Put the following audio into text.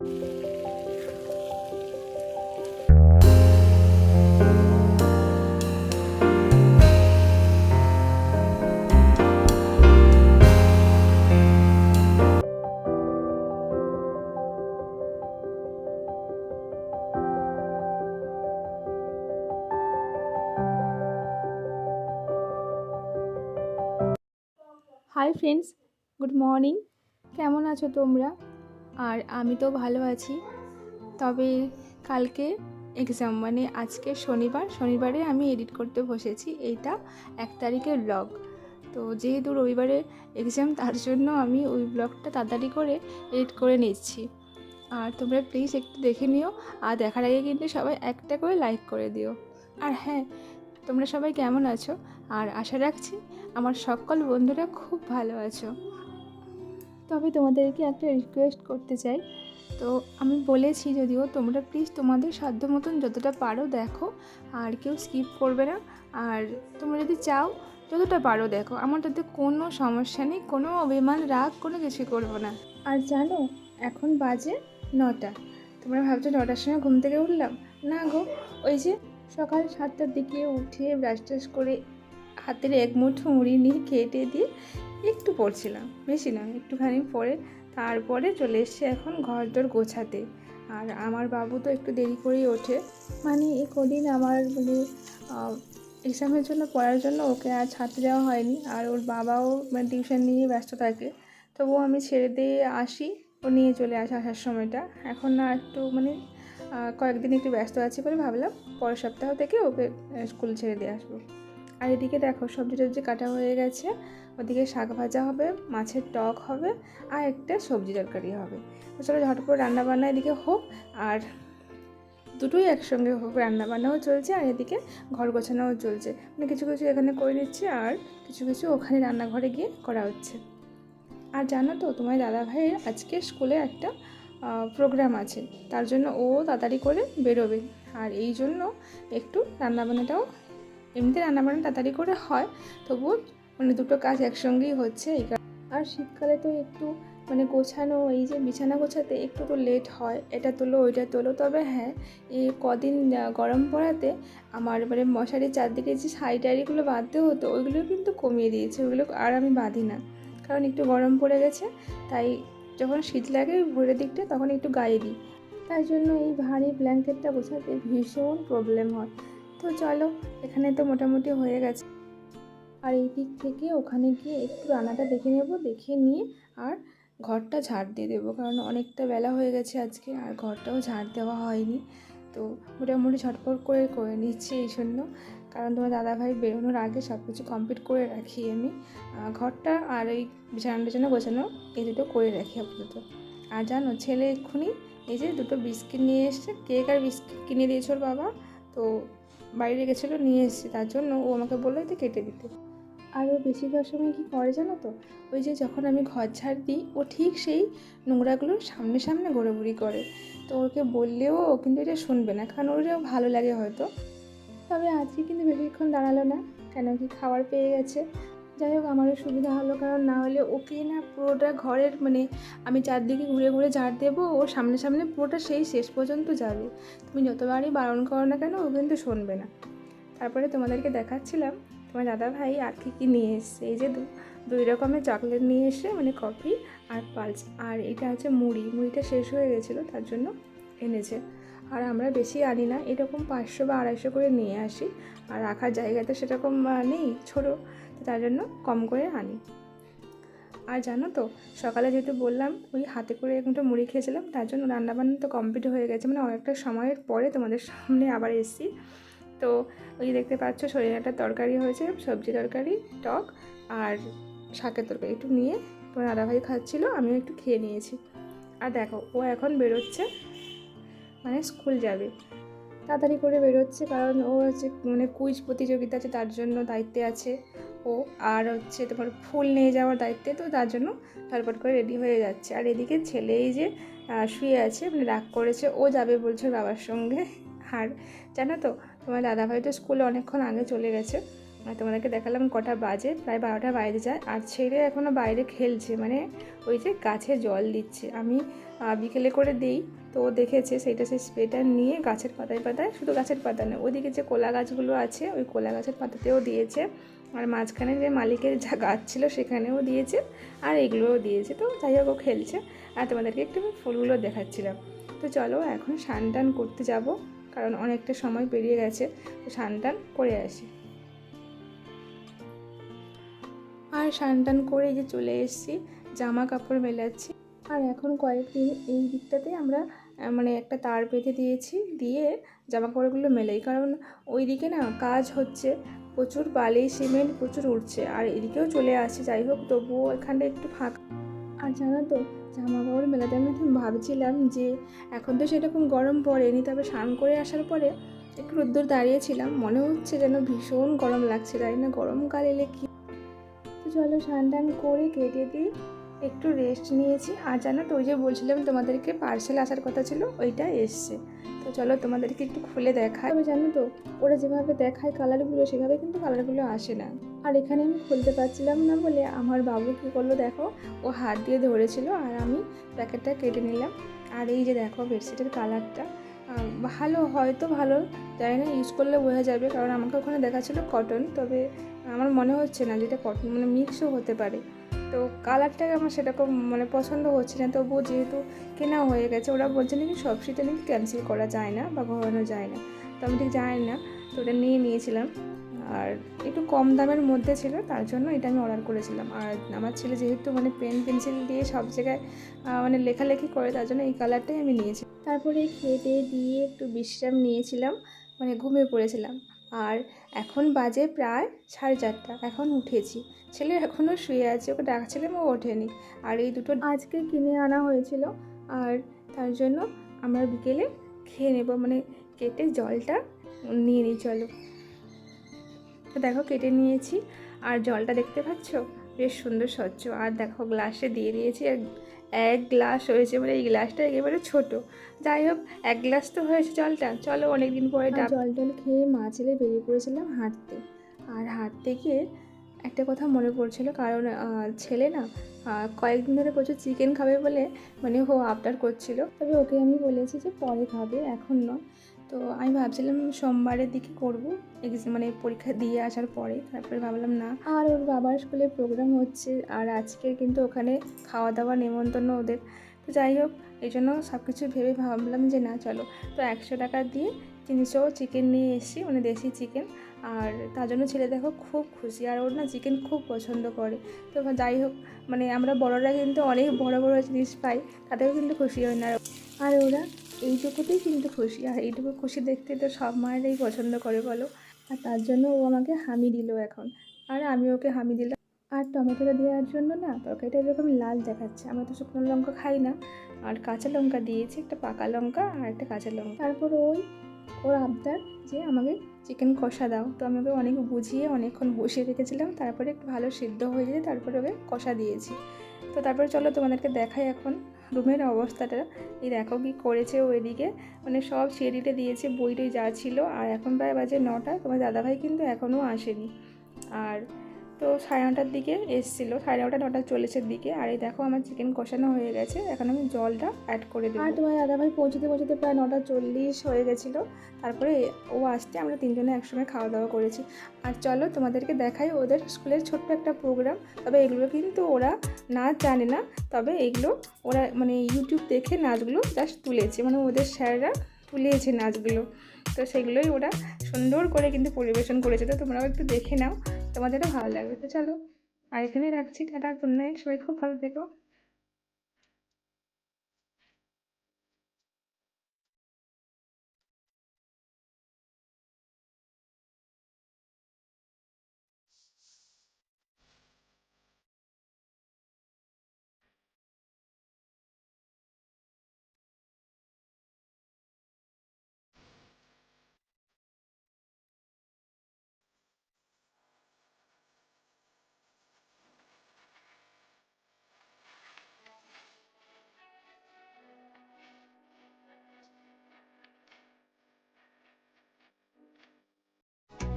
Hi friends good morning কেমন আছো তোমরা? আর আমি তো ভালো আছি। তবে কালকে এক্সাম মানে আজকে শনিবার, শনিবারে আমি এডিট করতে বসেছি। এইটা এক তারিখের ব্লগ তো যেহেতু রবিবারে এক্সাম তার জন্য আমি ওই ব্লগটা তাড়াতাড়ি করে এডিট করে নিচ্ছি। আর তোমরা প্লিজ একটু দেখে নিও। আর দেখার আগে কিন্তু সবাই একটা করে লাইক করে দিও। আর হ্যাঁ তোমরা সবাই কেমন আছো? আর আশা রাখছি আমার সকল বন্ধুরা খুব ভালো আছো। তবে তোমাদেরকে একটা রিকোয়েস্ট করতে চাই। তো আমি বলেছি যদিও, তোমরা প্লিজ তোমাদের সাধ্য মতন যতটা পারো দেখো, আর কেউ স্কিপ করবে না। আর তোমরা যদি চাও যতটা পারো দেখো, আমার তাতে কোনো সমস্যা নেই, কোনো অভিমান, রাগ, কোনো কিছু করব না। আর জানো, এখন বাজে নটা। তোমরা ভাবছ নটার সময় ঘুম থেকে উঠলাম? না গো, ওই যে সকাল সাতটার দিকে উঠে ব্রাশ ট্রাশ করে হাতের এক মুঠো মুড়ি নিয়ে কেটে দিয়ে একটু পড়ছিলাম, বেশি না একটুখানি পরে তারপরে চলে এসছে এখন ঘর দর গোছাতে। আর আমার বাবু তো একটু দেরি করেই ওঠে। মানে এই কদিন আমার মানে এক্সামের জন্য পড়ার জন্য ওকে আর ছাড়তে যাওয়া হয়নি। আর ওর বাবাও মানে টিউশন নিয়ে ব্যস্ত থাকে। তবুও আমি ছেড়ে দিয়ে আসি, ও নিয়ে চলে আসে আসার সময়টা। এখন না একটু মানে কয়েকদিন একটু ব্যস্ত আছি বলে ভাবলাম পরের সপ্তাহ থেকে ওকে স্কুল ছেড়ে দিয়ে আসব। আর এদিকে দেখো, সবজি টবজি কাটা হয়ে গেছে। ওদিকে শাক ভাজা হবে, মাছের টক হবে, আর একটা সবজি তরকারি হবে। তো চলো ঝটপট রান্না বান্না এদিকে হোক, আর দুটোই একসঙ্গে হোক রান্নাবান্নাও চলছে, আর এদিকে ঘর গোছানোও চলছে। মানে কিছু কিছু এখানে করে নিচ্ছি, আর কিছু কিছু ওখানে রান্নাঘরে গিয়ে করা হচ্ছে। আর জানো তো, তোমার দাদা ভাইয়ের আজকে স্কুলে একটা প্রোগ্রাম আছে। তার জন্য ও তাড়াতাড়ি করে বেরোবে। আর এই জন্য একটু রান্নাবান্নাটাও এমনিতে রান্নাবান্না তাড়াতাড়ি করে হয়, তবুও মানে দুটো কাজ একসঙ্গেই হচ্ছে এই। আর শীতকালে তো একটু মানে গোছানো, এই যে বিছানা গোছাতে একটু তো লেট হয়, এটা তোলো, ওইটা তোলো, তবে হ্যাঁ এই কদিন গরম পড়াতে আমার মানে মশারির চারদিকে যে শাড়ি টাড়িগুলো বাঁধতে হতো ওইগুলো কিন্তু কমিয়ে দিয়েছে, ওইগুলো আর আমি বাঁধি না। কারণ একটু গরম পড়ে গেছে, তাই যখন শীত লাগে ভোরের দিকটা তখন একটু গায়ে দিই। তাই জন্য এই ভারী ব্ল্যাঙ্কেটটা গোছাতে ভীষণ প্রবলেম হয়। তো চলো, এখানে তো মোটামুটি হয়ে গেছে। আর এই দিক থেকে ওখানে গিয়ে একটু রান্নাটা দেখে নেব, দেখে নিয়ে আর ঘরটা ঝাড় দিয়ে দেবো, কারণ অনেকটা বেলা হয়ে গেছে আজকে, আর ঘরটাও ঝাড় দেওয়া হয়নি। তো মোটামুটি ঝটপট করে করে নিচ্ছি এই জন্য, কারণ তোমার দাদাভাই বেরোনোর আগে সব কিছু কমপ্লিট করে রাখি আমি। ঘরটা আর এই বিছানাটা যেন গোছানো, এই দুটো করে রাখি আপাতত। আর জানো, ছেলে এক্ষুনি এই যে দুটো বিস্কিট নিয়ে এসছে, কেক আর বিস্কিট কিনে দিয়েছে ওর বাবা, তো বাইরে গেছিল, নিয়ে এসেছি। তার জন্য ও আমাকে বলল এতে কেটে দিতে। আর ও বেশিরভাগ সময় কী করে জানো তো? ওই যে যখন আমি ঘর ছাড় দিই, ও ঠিক সেই নোংরাগুলো সামনে সামনে ঘোরাঘুরি করে। তো ওকে বললেও ও কিন্তু এটা শুনবে না, কারণ ওর ভালো লাগে হয়তো। তবে আজকে কিন্তু বেশিক্ষণ দাঁড়াল না, কেন কি খাবার পেয়ে গেছে। যাই হোক, আমারও সুবিধা হলো। কারণ না হলে ওকে না পুরোটা ঘরের মানে আমি চারদিকে ঘুরে ঘুরে ঝাড় দেবো, ও সামনে সামনে পুরোটা সেই শেষ পর্যন্ত যাবে। তুমি যতবারই বারণ করো না কেন, ও কিন্তু শুনবে না। তারপরে তোমাদেরকে দেখাচ্ছিলাম, তোমার দাদা ভাই আর কি কী নিয়ে এসছে। এই যে দুই রকমের চকলেট নিয়ে এসে মানে কফি আর পালস। আর এটা হচ্ছে মুড়ি। মুড়িটা শেষ হয়ে গেছিল, তার জন্য এনেছে। আর আমরা বেশি আনি না, এরকম পাঁচশো বা আড়াইশো করে নিয়ে আসি। আর রাখার জায়গাতে সেরকম নেই, ছোটো। তো তার জন্য কম করে আনি। আর জানো তো, সকালে যেহেতু বললাম, ওই হাতে করে একটা মুড়ি খেয়েছিলাম, তার জন্য রান্নাবান্না তো কমপ্লিট হয়ে গেছে। মানে অনেকটা সময়ের পরে তোমাদের সামনে আবার এসেছি। তো ওই দেখতে পাচ্ছ সরিষাটার তরকারি হয়েছে, সবজি তরকারি, টক আর শাকের তরকারি। একটু নিয়ে তোমার দাদাভাই খাচ্ছিলো, আমিও একটু খেয়ে নিয়েছি। আর দেখো, ও এখন বেরোচ্ছে মানে স্কুল যাবে। তাড়াতাড়ি করে বেরোচ্ছে, কারণ ও হচ্ছে মানে কুইজ প্রতিযোগিতা আছে, তার জন্য দায়িত্বে আছে। ও আর হচ্ছে তোমার ফুল নিয়ে যাওয়ার দায়িত্বে, তো তার জন্য ঝটপট করে রেডি হয়ে যাচ্ছে। আর এদিকে ছেলে এই যে শুয়ে আছে মানে রাগ করেছে, ও যাবে বলছে বাবার সঙ্গে। আর জানো তো, তোমার দাদাভাই তো স্কুলে অনেকক্ষণ আগে চলে গেছে। তোমাদেরকে দেখালাম কটা বাজে, প্রায় বারোটা বাইরে যায়। আর ছেলে এখনও বাইরে খেলছে মানে ওই যে গাছে জল দিচ্ছে। আমি বিকেলে করে দিই, তো ও দেখেছে সেইটা সেই স্প্রেটা নিয়ে গাছের পাতায় পাতায়, শুধু গাছের পাতা নয়, ওদিকে যে কোলা গাছগুলো আছে, ওই কোলা গাছের পাতাতেও দিয়েছে। আর মাঝখানে যে মালিকের যা গাছ ছিল সেখানেও দিয়েছে আর এগুলোও দিয়েছে। তো যাই হোক, ও খেলছে। আর তোমাদেরকে একটু ফুলগুলো দেখাচ্ছিলাম। তো চলো, এখন স্নান টান করতে যাব, কারণ অনেকটা সময় পেরিয়ে গেছে। তো স্নান টান করে আসি। আর স্নান টান করে যে চলে এসেছি জামা কাপড় মেলাচ্ছি। আর এখন কয়েকদিন এই দিকটাতে আমরা মানে একটা তার বেঁধে দিয়েছি, দিয়ে জামা কাপড়গুলো মেলাই। কারণ ওই দিকে না কাজ হচ্ছে, প্রচুর বালি, সিমেন্ট প্রচুর উঠছে, আর এদিকেও চলে আসছে। যাই হোক, তবুও এখানটা একটু ফাঁকা। আর জানো তো জামা কাপড় মেলাতে আমি ভাবছিলাম যে এখন তো সেরকম গরম পড়েনি, তবে স্নান করে আসার পরে একটু রোদ্দুর দাঁড়িয়েছিলাম। মনে হচ্ছে যেন ভীষণ গরম লাগছে, তাই না? গরমকাল এলে কি? চলো স্নান টান করে কেটে দিই। একটু রেস্ট নিয়েছি। আর জানো তো, ওই যে বলছিলাম তোমাদেরকে পার্সেল আসার কথা ছিল, ওইটা এসছে। তো চলো তোমাদেরকে একটু খুলে দেখায় তবে জানো তো, ওরা যেভাবে দেখায় কালারগুলো সেভাবে কিন্তু কালারগুলো আসে না। আর এখানে আমি খুলতে পারছিলাম না বলে আমার বাবু কী করল দেখো, ও হাত দিয়ে ধরেছিল আর আমি প্যাকেটটা কেটে নিলাম। আর এই যে দেখো বেডশিটের কালারটা ভালো, হয়তো ভালো, জানি না ইউজ করলে বোঝা যাবে। কারণ আমাকে ওখানে দেখাচ্ছিল কটন তবে আমার মনে হচ্ছে না যেটা কটন মানে মিক্সও হতে পারে। তো কালারটা আমার সেরকম মানে পছন্দ হচ্ছে না। তবুও যেহেতু কেনা হয়ে গেছে, ওরা বলছে নাকি সব শীতে নাকি ক্যান্সেল করা যায় না বা ঘোরানো যায় না। তো আমি ঠিক জানি না, তো ওটা নিয়ে নিয়েছিলাম। আর একটু কম দামের মধ্যে ছিল, তার জন্য এটা আমি অর্ডার করেছিলাম। আর আমার ছেলে যেহেতু মানে পেন পেন্সিল দিয়ে সব জায়গায় মানে লেখালেখি করে, তার জন্য এই কালারটাই আমি নিয়েছি। তারপরে খেতে দিয়ে একটু বিশ্রাম নিয়েছিলাম মানে ঘুমিয়ে পড়েছিলাম। আর এখন বাজে প্রায় সাড়ে চারটা। এখন উঠেছি। ছেলে এখনও শুয়ে আছে, ওকে ডাকছিলাম, ও ওঠেনি। আর এই দুটো আজকে কিনে আনা হয়েছিল। আর তার জন্য আমরা বিকেলে খেয়ে নেব। মানে কেটে জলটা নিয়ে নিই চলো। তো দেখো, কেটে নিয়েছি। আর জলটা দেখতে পাচ্ছ? বেশ সুন্দর স্বচ্ছ। আর দেখো, গ্লাসে দিয়ে দিয়েছি এক এক গ্লাস হয়েছে মানে এই গ্লাসটা একেবারে ছোট। যাই হোক এক গ্লাস তো হয়েছে জলটা। চলো অনেকদিন পরে জল টল খেয়ে মা ছেলে বেরিয়ে পড়েছিলাম হাঁটতে। আর হাঁটতে গিয়ে একটা কথা মনে পড়ছিল কারণ ছেলে না কয়েকদিন ধরে প্রচুর চিকেন খাবে বলে মানে হো আবদার করছিল। তবে ওকে আমি বলেছি যে পরে খাবে এখন নয়। তো আমি ভাবছিলাম সোমবারের দিকে করব এক্সাম মানে পরীক্ষা দিয়ে আসার পরে, তারপরে ভাবলাম না। আর ওর বাবার স্কুলে প্রোগ্রাম হচ্ছে আর আজকে কিন্তু ওখানে খাওয়া দাওয়া নেমন্তন্ন ওদের। তো যাই হোক, এই জন্য সব কিছু ভেবে ভাবলাম যে না, চলো। তো একশো টাকা দিয়ে তিনশো চিকেন নিয়ে এসেছি মানে দেশি চিকেন আর তার জন্য ছেলে দেখো খুব খুশি, আর ওর না চিকেন খুব পছন্দ করে। তো যাই হোক মানে আমরা বড়রা কিন্তু অনেক বড় বড় জিনিস পাই, তাতেও কিন্তু খুশি হয় না। আর ওরা এইটুকুতেই কিন্তু খুশি। আর এইটুকু খুশি দেখতে তো সব মায়েরাই পছন্দ করে বলো। আর তার জন্য ও আমাকে হামি দিল এখন। আর আমি ওকে হামি দিলাম। আর টমেটোটা দেওয়ার জন্য না তরকারিটা এরকম লাল দেখাচ্ছে। আমরা তো শুকনো লঙ্কা খাই না। আর কাঁচা লঙ্কা দিয়েছি, একটা পাকা লঙ্কা আর একটা কাঁচা লঙ্কা। তারপর ওই, ওর আবদার যে আমাকে চিকেন কষা দাও। তো আমি ওকে অনেক বুঝিয়ে অনেকক্ষণ বসিয়ে রেখেছিলাম। তারপরে একটু ভালো সিদ্ধ হয়ে যেতে তারপরে ওকে কষা দিয়েছি। তো তারপরে চলো তোমাদেরকে দেখাই এখন। রুমের অবস্থাটা। এই দেখো কি করেছে ও এদিকে। মানে সব সিঁড়িতে দিয়েছে বইটই যা ছিল। আর এখন প্রায় বাজে নটা। তোমার দাদাভাই কিন্তু এখনও আসেনি। আর তো সাড়ে নটার দিকে এসেছিল। সাড়ে নটা নটা চল্লিশের দিকে। আর এই দেখো আমার চিকেন কষানো হয়ে গেছে। এখন আমি জলটা অ্যাড করে দেবো। আর তোমার দাদাভাই পৌঁছতে পৌঁছতে প্রায় নটা চল্লিশ হয়ে গেছিল। তারপরে ও আসতে আমরা তিনজনে একসঙ্গে খাওয়া দাওয়া করেছি। আর চলো তোমাদেরকে দেখাই ওদের স্কুলের ছোট্ট একটা প্রোগ্রাম তবে এগুলো কিন্তু ওরা নাচ জানে না, তবে এগুলো ওরা মানে ইউটিউব দেখে নাচগুলো জাস্ট তুলেছে। মানে ওদের স্যাররা তুলেছে নাচগুলো। তো সেগুলোই ওরা সুন্দর করে কিন্তু পরিবেশন করেছে। তো তোমরাও একটু দেখে নাও তোমাদেরও ভালো লাগবে। তো চলো, আর এখানে রাখছি। টাটা গুড নাইট সবাই খুব ভালো থেকো।